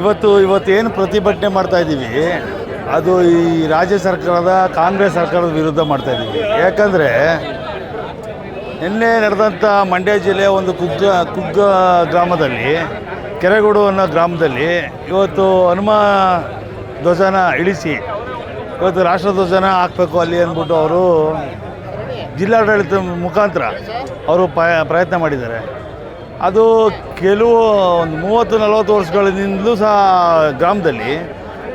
ಇವತ್ತು ಇವತ್ತೇನು ಪ್ರತಿಭಟನೆ ಮಾಡ್ತಾ ಇದ್ದೀವಿ, ಅದು ಈ ರಾಜ್ಯ ಸರ್ಕಾರದ, ಕಾಂಗ್ರೆಸ್ ಸರ್ಕಾರದ ವಿರುದ್ಧ ಮಾಡ್ತಾ ಇದ್ದೀವಿ. ಯಾಕಂದರೆ ನಿನ್ನೆ ನಡೆದಂಥ ಮಂಡ್ಯ ಜಿಲ್ಲೆಯ ಒಂದು ಕುಗ್ಗ ಕುಗ್ಗ ಗ್ರಾಮದಲ್ಲಿ, ಕೆರೆಗೋಡು ಅನ್ನೋ ಗ್ರಾಮದಲ್ಲಿ ಇವತ್ತು ಹನುಮ ಧ್ವಜನ ಇಳಿಸಿ ಇವತ್ತು ರಾಷ್ಟ್ರ ಧ್ವಜನ ಹಾಕಬೇಕು ಅಲ್ಲಿ ಅಂದ್ಬಿಟ್ಟು ಅವರು ಜಿಲ್ಲಾಡಳಿತ ಮುಖಾಂತರ ಅವರು ಪ್ರಯತ್ನ ಮಾಡಿದ್ದಾರೆ. ಅದು ಕೆಲವು ಒಂದು ಮೂವತ್ತು, ನಲವತ್ತು ವರ್ಷಗಳಿಂದಲೂ ಸಹ ಗ್ರಾಮದಲ್ಲಿ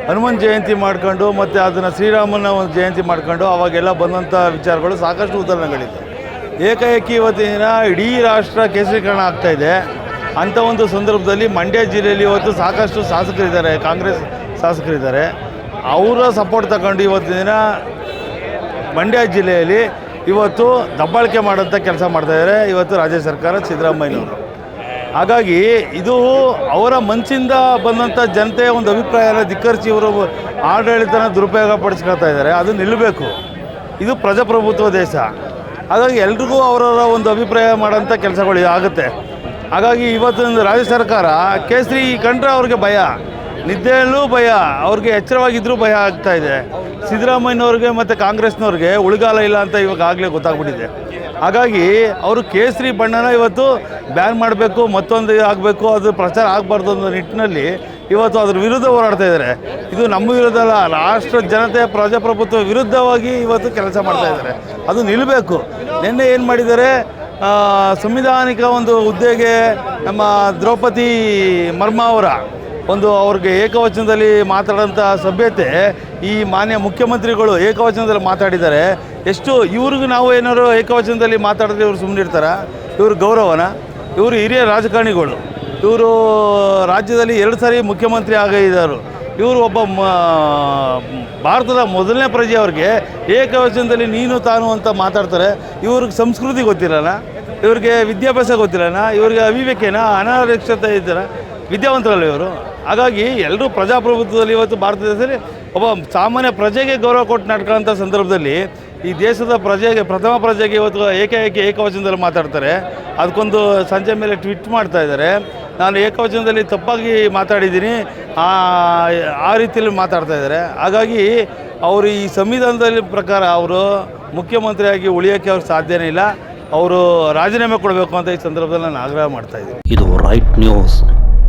ಹನುಮಾನ್ ಜಯಂತಿ ಮಾಡ್ಕೊಂಡು ಮತ್ತು ಅದನ್ನು ಶ್ರೀರಾಮನ ಒಂದು ಜಯಂತಿ ಮಾಡ್ಕೊಂಡು ಅವಾಗೆಲ್ಲ ಬಂದಂಥ ವಿಚಾರಗಳು ಸಾಕಷ್ಟು ಉದಾಹರಣೆಗಳಿದೆ. ಏಕಾಏಕಿ ಇವತ್ತಿನ ಇಡೀ ರಾಷ್ಟ್ರ ಕೇಸರೀಕರಣ ಆಗ್ತಾ ಇದೆ. ಅಂಥ ಒಂದು ಸಂದರ್ಭದಲ್ಲಿ ಮಂಡ್ಯ ಜಿಲ್ಲೆಯಲ್ಲಿ ಇವತ್ತು ಸಾಕಷ್ಟು ಶಾಸಕರಿದ್ದಾರೆ, ಕಾಂಗ್ರೆಸ್ ಶಾಸಕರಿದ್ದಾರೆ. ಅವರ ಸಪೋರ್ಟ್ ತಗೊಂಡು ಇವತ್ತಿನ ಮಂಡ್ಯ ಜಿಲ್ಲೆಯಲ್ಲಿ ಇವತ್ತು ದಬ್ಬಾಳಿಕೆ ಮಾಡೋಂಥ ಕೆಲಸ ಮಾಡ್ತಾಯಿದ್ದಾರೆ ಇವತ್ತು ರಾಜ್ಯ ಸರ್ಕಾರ ಸಿದ್ದರಾಮಯ್ಯನವರು. ಹಾಗಾಗಿ ಇದು ಅವರ ಮನಸ್ಸಿಂದ ಬಂದಂಥ ಜನತೆಯ ಒಂದು ಅಭಿಪ್ರಾಯನ ಧಿಕ್ಕರಿಸಿ ಇವರು ಆಡಳಿತನ ದುರುಪಯೋಗ ಪಡಿಸ್ಕೊಳ್ತಾ ಇದ್ದಾರೆ. ಅದು ನಿಲ್ಲಬೇಕು. ಇದು ಪ್ರಜಾಪ್ರಭುತ್ವ ದೇಶ. ಹಾಗಾಗಿ ಎಲ್ರಿಗೂ ಅವರವರ ಒಂದು ಅಭಿಪ್ರಾಯ ಮಾಡೋಂಥ ಕೆಲಸಗಳು ಆಗುತ್ತೆ. ಹಾಗಾಗಿ ಇವತ್ತಿನ ರಾಜ್ಯ ಸರ್ಕಾರ, ಕೇಸರಿ ಕಂಡ್ರೆ ಅವ್ರಿಗೆ ಭಯ. ನಿದ್ದೆಯಲ್ಲೂ ಭಯ. ಅವ್ರಿಗೆ ಎಚ್ಚರವಾಗಿದ್ದರೂ ಭಯ ಆಗ್ತಾ ಇದೆ. ಸಿದ್ದರಾಮಯ್ಯನವ್ರಿಗೆ ಮತ್ತು ಕಾಂಗ್ರೆಸ್ನವ್ರಿಗೆ ಉಳಿಗಾಲ ಇಲ್ಲ ಅಂತ ಇವಾಗ ಆಗಲೇ ಗೊತ್ತಾಗ್ಬಿಟ್ಟಿದೆ. ಹಾಗಾಗಿ ಅವರು ಕೇಸರಿ ಬಣ್ಣನ ಇವತ್ತು ಬ್ಯಾನ್ ಮಾಡಬೇಕು, ಮತ್ತೊಂದು ಆಗಬೇಕು, ಅದು ಪ್ರಚಾರ ಆಗಬಾರ್ದು ಅನ್ನೋ ನಿಟ್ಟಿನಲ್ಲಿ ಇವತ್ತು ಅದ್ರ ವಿರುದ್ಧ ಹೋರಾಡ್ತಾ ಇದ್ದಾರೆ. ಇದು ನಮ್ಮ ವಿರುದ್ಧ ಅಲ್ಲ, ರಾಷ್ಟ್ರ ಜನತೆ ಪ್ರಜಾಪ್ರಭುತ್ವ ವಿರುದ್ಧವಾಗಿ ಇವತ್ತು ಕೆಲಸ ಮಾಡ್ತಾ ಇದ್ದಾರೆ. ಅದು ನಿಲ್ಲಬೇಕು ನಿನ್ನೆ ಏನು ಮಾಡಿದ್ದಾರೆ? ಸಂವಿಧಾನಿಕ ಒಂದು ಹುದ್ದೆಗೆ ನಮ್ಮ ದ್ರೌಪದಿ ಮರ್ಮ ಅವರ ಒಂದು ಅವ್ರಿಗೆ ಏಕವಚನದಲ್ಲಿ ಮಾತಾಡೋಂಥ ಸಭ್ಯತೆ ಈ ಮಾನ್ಯ ಮುಖ್ಯಮಂತ್ರಿಗಳು ಏಕವಚನದಲ್ಲಿ ಮಾತಾಡಿದ್ದಾರೆ. ಎಷ್ಟು ಇವ್ರಿಗೂ ನಾವು ಏನಾದ್ರು ಏಕವಚನದಲ್ಲಿ ಮಾತಾಡಿದ್ರೆ ಇವರು ಸುಮ್ಮನೆ ಇರ್ತಾರ? ಇವ್ರ ಗೌರವನ? ಇವರು ಹಿರಿಯ ರಾಜಕಾರಣಿಗಳು. ಇವರು ರಾಜ್ಯದಲ್ಲಿ ಎರಡು ಸಾರಿ ಮುಖ್ಯಮಂತ್ರಿ ಆಗಿದ್ದಾರೆ ಇವರು ಒಬ್ಬ ಭಾರತದ ಮೊದಲನೇ ಪ್ರಜೆ ಅವ್ರಿಗೆ ಏಕವಚನದಲ್ಲಿ ನೀನು ತಾನು ಅಂತ ಮಾತಾಡ್ತಾರೆ. ಇವ್ರಿಗೆ ಸಂಸ್ಕೃತಿ ಗೊತ್ತಿರಲ್ಲ ಇವ್ರಿಗೆ ವಿದ್ಯಾಭ್ಯಾಸ ಗೊತ್ತಿರಲ್ಲ ಇವ್ರಿಗೆ ಅವಿವೇಕೇನ? ಅನಾರಕ್ಷತೆ ಇದ್ದಾರೆ? ವಿದ್ಯಾವಂತರಲ್ಲ ಇವರು? ಹಾಗಾಗಿ ಎಲ್ಲರೂ ಪ್ರಜಾಪ್ರಭುತ್ವದಲ್ಲಿ ಇವತ್ತು ಭಾರತ ದೇಶದಲ್ಲಿ ಒಬ್ಬ ಸಾಮಾನ್ಯ ಪ್ರಜೆಗೆ ಗೌರವ ಕೊಟ್ಟು ನಡ್ಕೊಳ್ಳೋಂಥ ಸಂದರ್ಭದಲ್ಲಿ ಈ ದೇಶದ ಪ್ರಜೆಗೆ, ಪ್ರಥಮ ಪ್ರಜೆಗೆ ಇವತ್ತು ಏಕಾಏಕಿ ಏಕವಚನದಲ್ಲಿ ಮಾತಾಡ್ತಾರೆ. ಅದಕ್ಕೊಂದು ಸಂಜೆ ಮೇಲೆ ಟ್ವಿಟ್ ಮಾಡ್ತಾ ಇದ್ದಾರೆ. ನಾನು ಏಕವಚನದಲ್ಲಿ ತಪ್ಪಾಗಿ ಮಾತಾಡಿದ್ದೀನಿ. ಆ ರೀತಿಯಲ್ಲಿ ಮಾತಾಡ್ತಾ ಇದ್ದಾರೆ. ಹಾಗಾಗಿ ಅವರು ಈ ಸಂವಿಧಾನದಲ್ಲಿ ಪ್ರಕಾರ ಅವರು ಮುಖ್ಯಮಂತ್ರಿಯಾಗಿ ಉಳಿಯೋಕ್ಕೆ ಅವ್ರಿಗೆ ಸಾಧ್ಯನೇ ಇಲ್ಲ. ಅವರು ರಾಜೀನಾಮೆ ಕೊಡಬೇಕು ಅಂತ ಈ ಸಂದರ್ಭದಲ್ಲಿ ನಾನು ಆಗ್ರಹ ಮಾಡ್ತಾ ಇದ್ದೀನಿ. ಇದು ರೈಟ್ ನ್ಯೂಸ್